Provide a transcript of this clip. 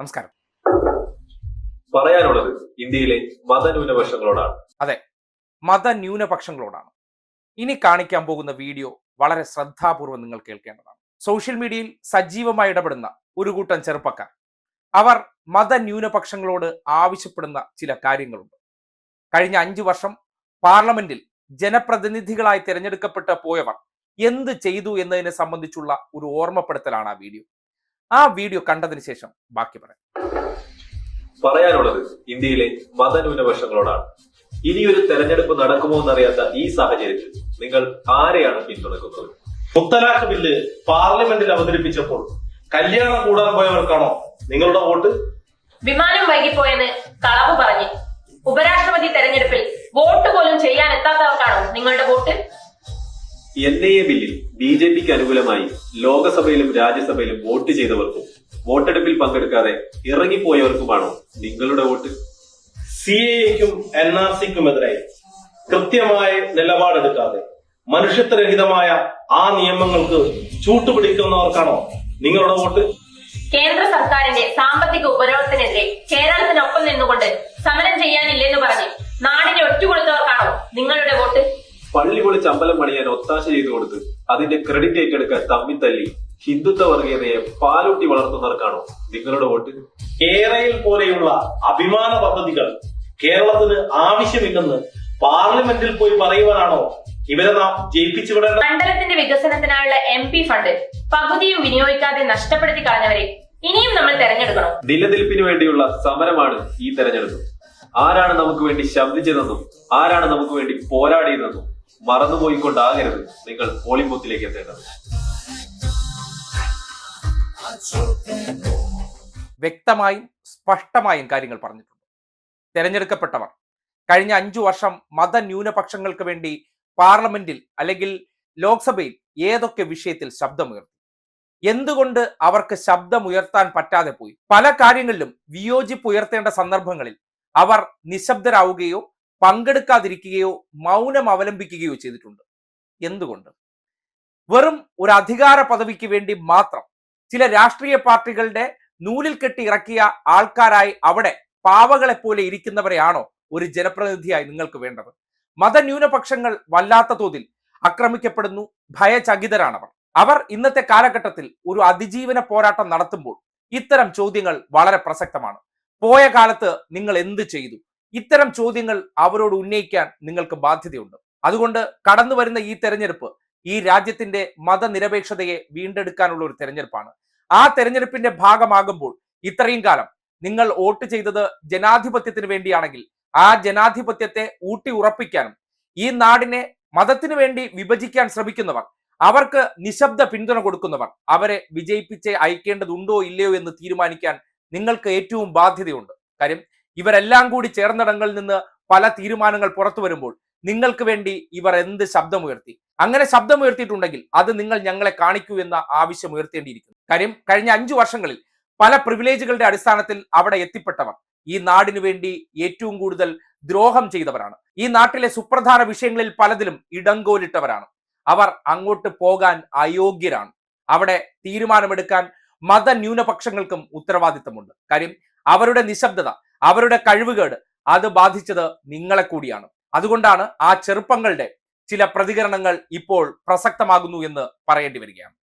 നമസ്കാരം. പറയാനുള്ളത് ഇന്ത്യയിലെ മതന്യൂനപക്ഷങ്ങളോടാണ്. അതെ മതന്യൂനപക്ഷങ്ങളോടാണ്. ഇനി കാണിക്കാൻ പോകുന്ന വീഡിയോ വളരെ ശ്രദ്ധാപൂർവം നിങ്ങൾ കേൾക്കേണ്ടതാണ്. സോഷ്യൽ മീഡിയയിൽ സജീവമായി ഇടപെടുന്ന ഒരു കൂട്ടം ചെറുപ്പക്കാർ അവർ മതന്യൂനപക്ഷങ്ങളോട് ആവശ്യപ്പെടുന്ന ചില കാര്യങ്ങളുണ്ട്. കഴിഞ്ഞ അഞ്ചു വർഷം പാർലമെന്റിൽ ജനപ്രതിനിധികളായി തിരഞ്ഞെടുക്കപ്പെട്ട പോയവർ എന്ത് ചെയ്തു എന്നതിനെ സംബന്ധിച്ചുള്ള ഒരു ഓർമ്മപ്പെടുത്തലാണ് ആ വീഡിയോ. ആ വീഡിയോ കണ്ടതിന് ശേഷം ബാക്കി പറയാം. പറയാനുള്ളത് ഇന്ത്യയിലെ മതന്യൂനപക്ഷങ്ങളോടാണ്. ഇനിയൊരു തെരഞ്ഞെടുപ്പ് നടക്കുമോ എന്നറിയാത്ത ഈ സാഹചര്യത്തിൽ നിങ്ങൾ ആരെയാണ് പിന്തുണക്കുന്നത്? മുത്തലാഖ് ബില്ല് പാർലമെന്റിൽ അവതരിപ്പിച്ചപ്പോൾ കല്യാണം കൂടാൻ പോയവർക്കാണോ നിങ്ങളുടെ വോട്ട്? വിമാനം വൈകിപ്പോയെന്ന് കളവ് പറഞ്ഞ് ഉപരാഷ്ട്രപതി തെരഞ്ഞെടുപ്പിൽ വോട്ട് പോലും ചെയ്യാൻ എത്താത്തവർക്കാണോ നിങ്ങളുടെ വോട്ട്? എൻ ഐ എ ബില്ലിൽ ബി ജെ പിക്ക് അനുകൂലമായി ലോകസഭയിലും രാജ്യസഭയിലും വോട്ട് ചെയ്തവർക്കും വോട്ടെടുപ്പിൽ പങ്കെടുക്കാതെ ഇറങ്ങിപ്പോയവർക്കുമാണോ നിങ്ങളുടെ വോട്ട്? സി എക്കും എൻ ആർ സിക്കുമെതിരായി കൃത്യമായ നിലപാടെടുക്കാതെ മനുഷ്യത്വരഹിതമായ ആ നിയമങ്ങൾക്ക് ചൂട്ടുപിടിക്കുന്നവർക്കാണോ നിങ്ങളുടെ വോട്ട്? കേന്ദ്ര സർക്കാരിന്റെ സാമ്പത്തിക ഉപരോധത്തിനെതിരെ കേരളത്തിനൊപ്പം നിന്നുകൊണ്ട് സമരം ചെയ്യാനില്ലെന്ന് പൊളിച്ച് ചമ്പലം പണിയാൻ ഒത്താശ ചെയ്തു കൊടുത്ത് അതിന്റെ ക്രെഡിറ്റ് ഏറ്റെടുക്കാൻ തമ്മി തല്ലി ഹിന്ദുത്വ വർഗീയതയെ പാലൂട്ടി വളർത്തുന്നവർക്കാണോ നിങ്ങളുടെ വോട്ട്? കേരയിൽ പോലെയുള്ള അഭിമാന പദ്ധതികൾ കേരളത്തിന് ആവശ്യമില്ലെന്ന് പാർലമെന്റിൽ പോയി പറയുവാനാണോ? ഇവരെ നാം ജയിപ്പിച്ചു മണ്ഡലത്തിന്റെ വികസനത്തിനായുള്ള എം പി ഫണ്ട് പകുതിയും വിനിയോഗിക്കാതെ നഷ്ടപ്പെടുത്തി കളഞ്ഞവരെ ഇനിയും നമ്മൾ തെരഞ്ഞെടുക്കണം. നിലനിൽപ്പിന് വേണ്ടിയുള്ള സമരമാണ് ഈ തെരഞ്ഞെടുപ്പ്. ആരാണ് നമുക്ക് വേണ്ടി ശബ്ദിച്ചതെന്നും ആരാണ് നമുക്ക് വേണ്ടി പോരാടിയതെന്നും മറന്നുപോയിക്കൊണ്ടാകരുത് നിങ്ങൾ പോളിംഗ് ബൂത്തിലേക്ക് എത്തേണ്ടത്. വ്യക്തമായും സ്പഷ്ടമായും കാര്യങ്ങൾ പറഞ്ഞിട്ടുണ്ട്. തെരഞ്ഞെടുക്കപ്പെട്ടവർ കഴിഞ്ഞ അഞ്ചു വർഷം മതന്യൂനപക്ഷങ്ങൾക്ക് വേണ്ടി പാർലമെന്റിൽ അല്ലെങ്കിൽ ലോക്സഭയിൽ ഏതൊക്കെ വിഷയത്തിൽ ശബ്ദമുയർത്തി? എന്തുകൊണ്ട് അവർക്ക് ശബ്ദമുയർത്താൻ പറ്റാതെ പോയി? പല കാര്യങ്ങളിലും വിയോജിപ്പ് ഉയർത്തേണ്ട സന്ദർഭങ്ങളിൽ അവർ നിശബ്ദരാവുകയോ പങ്കെടുക്കാതിരിക്കുകയോ മൗനം അവലംബിക്കുകയോ ചെയ്തിട്ടുണ്ട്. എന്തുകൊണ്ട്? വെറും ഒരു അധികാര പദവിക്ക് വേണ്ടി മാത്രം ചില രാഷ്ട്രീയ പാർട്ടികളുടെ നൂലിൽ കെട്ടി ഇറക്കിയ ആൾക്കാരായി അവിടെ പാവകളെ പോലെ ഇരിക്കുന്നവരെയാണോ ഒരു ജനപ്രതിനിധിയായി നിങ്ങൾക്ക് വേണ്ടത്? മതന്യൂനപക്ഷങ്ങൾ വല്ലാത്ത തോതിൽ ആക്രമിക്കപ്പെടുന്നു ഭയചകിതരാണവർ. അവർ ഇന്നത്തെ കാലഘട്ടത്തിൽ ഒരു അതിജീവന പോരാട്ടം നടത്തുമ്പോൾ ഇത്തരം ചോദ്യങ്ങൾ വളരെ പ്രസക്തമാണ്. പോയ കാലത്ത് നിങ്ങൾ എന്ത് ചെയ്തു? ഇത്തരം ചോദ്യങ്ങൾ അവരോട് ഉന്നയിക്കാൻ നിങ്ങൾക്ക് ബാധ്യതയുണ്ട്. അതുകൊണ്ട് കടന്നു വരുന്ന ഈ തെരഞ്ഞെടുപ്പ് ഈ രാജ്യത്തിന്റെ മതനിരപേക്ഷതയെ വീണ്ടെടുക്കാനുള്ള ഒരു തെരഞ്ഞെടുപ്പാണ്. ആ തെരഞ്ഞെടുപ്പിന്റെ ഭാഗമാകുമ്പോൾ ഇത്രയും കാലം നിങ്ങൾ വോട്ട് ചെയ്തത് ജനാധിപത്യത്തിന് വേണ്ടിയാണെങ്കിൽ ആ ജനാധിപത്യത്തെ ഊട്ടി ഉറപ്പിക്കാനും ഈ നാടിനെ മതത്തിനു വേണ്ടി വിഭജിക്കാൻ ശ്രമിക്കുന്നവർ അവർക്ക് നിശബ്ദ പിന്തുണ കൊടുക്കുന്നവർ അവരെ വിജയിപ്പിച്ച് അയക്കേണ്ടതുണ്ടോ ഇല്ലയോ എന്ന് തീരുമാനിക്കാൻ നിങ്ങൾക്ക് ഏറ്റവും ബാധ്യതയുണ്ട്. കാര്യം ഇവരെല്ലാം കൂടി ചേർന്നിടങ്ങളിൽ നിന്ന് പല തീരുമാനങ്ങൾ പുറത്തു വരുമ്പോൾ നിങ്ങൾക്ക് വേണ്ടി ഇവർ എന്ത് ശബ്ദമുയർത്തി? അങ്ങനെ ശബ്ദമുയർത്തിയിട്ടുണ്ടെങ്കിൽ അത് നിങ്ങൾ ഞങ്ങളെ കാണിക്കൂ എന്ന ആവശ്യം ഉയർത്തേണ്ടിയിരിക്കുന്നു കാര്യം കഴിഞ്ഞ അഞ്ചു വർഷങ്ങളിൽ പല പ്രിവിലേജുകളുടെ അടിസ്ഥാനത്തിൽ അവിടെ എത്തിപ്പെട്ടവർ ഈ നാടിനു വേണ്ടി ഏറ്റവും കൂടുതൽ ദ്രോഹം ചെയ്തവരാണ്. ഈ നാട്ടിലെ സുപ്രധാന വിഷയങ്ങളിൽ പലതിലും ഇടങ്കോലിട്ടവരാണ് അവർ അങ്ങോട്ട് പോകാൻ അയോഗ്യരാണ്. അവിടെ തീരുമാനമെടുക്കാൻ മതന്യൂനപക്ഷങ്ങൾക്കും ഉത്തരവാദിത്തമുണ്ട്. കാര്യം അവരുടെ നിശബ്ദത അവരുടെ കഴിവുകേട് അത് ബാധിച്ചത് നിങ്ങളെ കൂടിയാണ്. അതുകൊണ്ടാണ് ആ ചെറുപ്പങ്ങളുടെ ചില പ്രതികരണങ്ങൾ ഇപ്പോൾ പ്രസക്തമാകുന്നു എന്ന് പറയേണ്ടി വരികയാണ്.